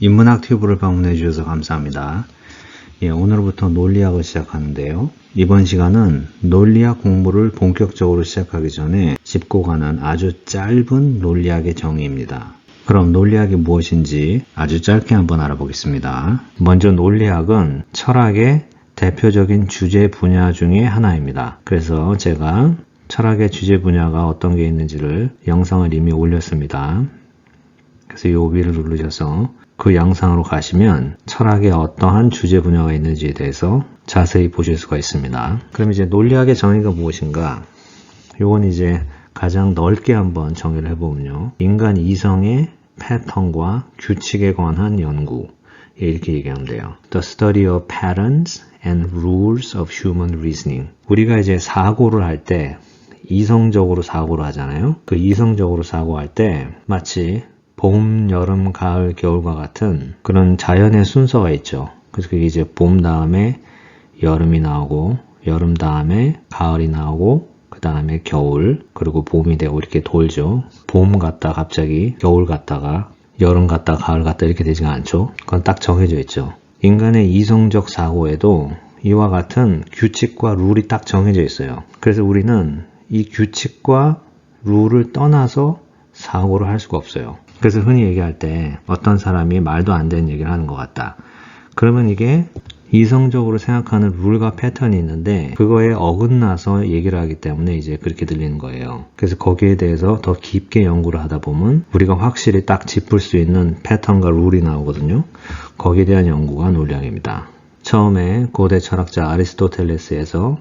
인문학 튜브를 방문해 주셔서 감사합니다. 예, 오늘부터 논리학을 시작하는데요. 이번 시간은 논리학 공부를 본격적으로 시작하기 전에 짚고 가는 아주 짧은 논리학의 정의입니다. 그럼 논리학이 무엇인지 아주 짧게 한번 알아보겠습니다. 먼저 논리학은 철학의 대표적인 주제 분야 중에 하나입니다. 그래서 제가 철학의 주제 분야가 어떤 게 있는지를 영상을 이미 올렸습니다. 그래서 이 위를 누르셔서 그 영상으로 가시면 철학의 어떠한 주제 분야가 있는지에 대해서 자세히 보실 수가 있습니다. 그럼 이제 논리학의 정의가 무엇인가? 요건 이제 가장 넓게 한번 정의를 해보면요. 인간 이성의 패턴과 규칙에 관한 연구. 이렇게 얘기하면 돼요. The study of patterns and rules of human reasoning. 우리가 이제 사고를 할 때 이성적으로 사고를 하잖아요. 그 이성적으로 사고할 때 마치 봄, 여름, 가을, 겨울과 같은 그런 자연의 순서가 있죠. 그래서 그게 이제 봄 다음에 여름이 나오고 여름 다음에 가을이 나오고 그 다음에 겨울 그리고 봄이 되고 이렇게 돌죠. 봄 갔다 갑자기 겨울 갔다가 여름 갔다 가을 갔다 이렇게 되지가 않죠. 그건 딱 정해져 있죠. 인간의 이성적 사고에도 이와 같은 규칙과 룰이 딱 정해져 있어요. 그래서 우리는 이 규칙과 룰을 떠나서 사고를 할 수가 없어요. 그래서 흔히 얘기할 때 어떤 사람이 말도 안 되는 얘기를 하는 것 같다. 그러면 이게 이성적으로 생각하는 룰과 패턴이 있는데 그거에 어긋나서 얘기를 하기 때문에 이제 그렇게 들리는 거예요. 그래서 거기에 대해서 더 깊게 연구를 하다 보면 우리가 확실히 딱 짚을 수 있는 패턴과 룰이 나오거든요. 거기에 대한 연구가 논량입니다. 처음에 고대 철학자 아리스토텔레스에서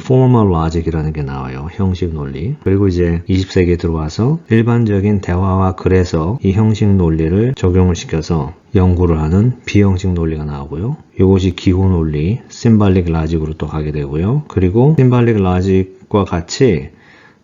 formal logic이라는 게 나와요. 형식 논리. 그리고 이제 20세기에 들어와서 일반적인 대화와 글에서 이 형식 논리를 적용을 시켜서 연구를 하는 비형식 논리가 나오고요. 이것이 기호 논리, 심발릭 라직으로 또 가게 되고요. 그리고 심발릭 라직과 같이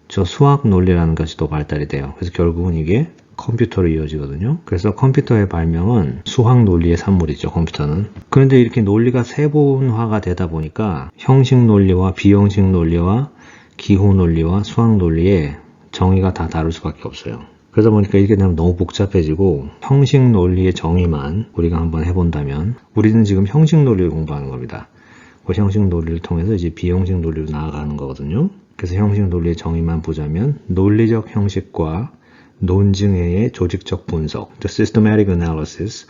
저 수학 논리라는 것이 또 발달이 돼요. 그래서 결국은 이게 컴퓨터로 이어지거든요. 그래서 컴퓨터의 발명은 수학 논리의 산물이죠, 컴퓨터는. 그런데 이렇게 논리가 세분화가 되다 보니까 형식 논리와 비형식 논리와 기호 논리와 수학 논리의 정의가 다 다를 수밖에 없어요. 그러다 보니까 이게 되면 너무 복잡해지고 형식 논리의 정의만 우리가 한번 해본다면 우리는 지금 형식 논리를 공부하는 겁니다. 그 형식 논리를 통해서 이제 비형식 논리로 나아가는 거거든요. 그래서 형식 논리의 정의만 보자면 논리적 형식과 논증의 조직적 분석, the systematic analysis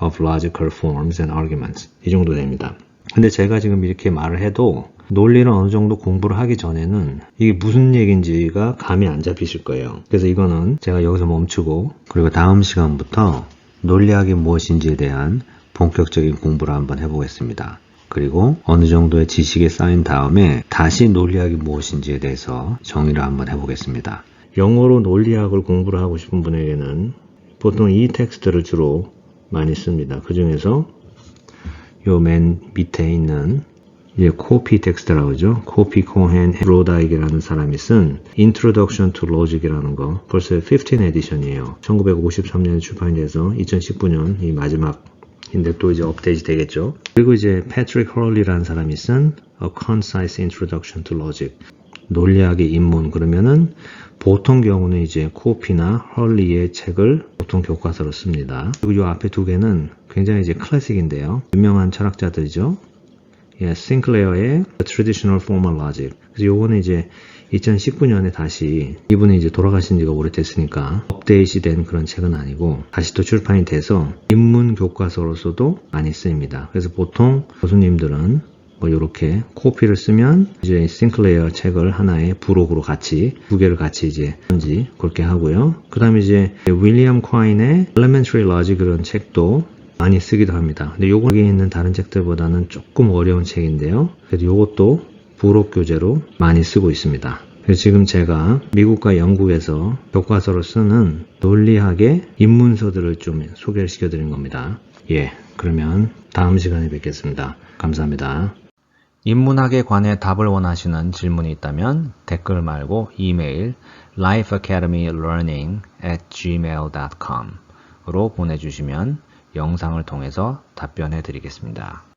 of logical forms and arguments 이 정도 됩니다. 근데 제가 지금 이렇게 말을 해도 논리를 어느 정도 공부를 하기 전에는 이게 무슨 얘기인지가 감이 안 잡히실 거예요. 그래서 이거는 제가 여기서 멈추고 그리고 다음 시간부터 논리학이 무엇인지에 대한 본격적인 공부를 한번 해보겠습니다. 그리고 어느 정도의 지식이 쌓인 다음에 다시 논리학이 무엇인지에 대해서 정의를 한번 해보겠습니다. 영어로 논리학을 공부를 하고 싶은 분에게는 보통 이 텍스트를 주로 많이 씁니다. 그 중에서 요 맨 밑에 있는 이제 코피 텍스트라고 하죠. 코피 코헨 로다이크라는 사람이 쓴 Introduction to Logic이라는 거 벌써 15 에디션이에요. 1953년에 출판돼서 2019년 이 마지막인데 또 이제 업데이트 되겠죠. 그리고 이제 패트릭 헐리라는 사람이 쓴 A Concise Introduction to Logic 논리학의 입문 그러면은 보통 경우는 이제 코피나 헐리의 책을 보통 교과서로 씁니다. 그리고 이 앞에 두 개는 굉장히 이제 클래식인데요. 유명한 철학자들이죠. 예, 싱클레어의 Traditional Formal Logic. 그래서 요거는 이제 2019년에 다시 이분이 이제 돌아가신 지가 오래됐으니까 업데이트 된 그런 책은 아니고 다시 또 출판이 돼서 입문 교과서로서도 많이 쓰입니다. 그래서 보통 교수님들은 뭐 이렇게 코피를 쓰면 이제 싱클레어 책을 하나의 부록으로 같이 두 개를 같이 이제 지 그렇게 하고요. 그 다음에 이제 윌리엄 콰인의 Elementary Logic 그런 책도 많이 쓰기도 합니다. 근데 요거 여기 있는 다른 책들보다는 조금 어려운 책인데요. 그래도 요것도 부록 교재로 많이 쓰고 있습니다. 그래서 지금 제가 미국과 영국에서 교과서로 쓰는 논리학의 입문서들을 좀 소개를 시켜드린 겁니다. 예, 그러면 다음 시간에 뵙겠습니다. 감사합니다. 인문학에 관해 답을 원하시는 질문이 있다면 댓글 말고 이메일 lifeacademylearning at gmail.com 으로 보내주시면 영상을 통해서 답변해 드리겠습니다.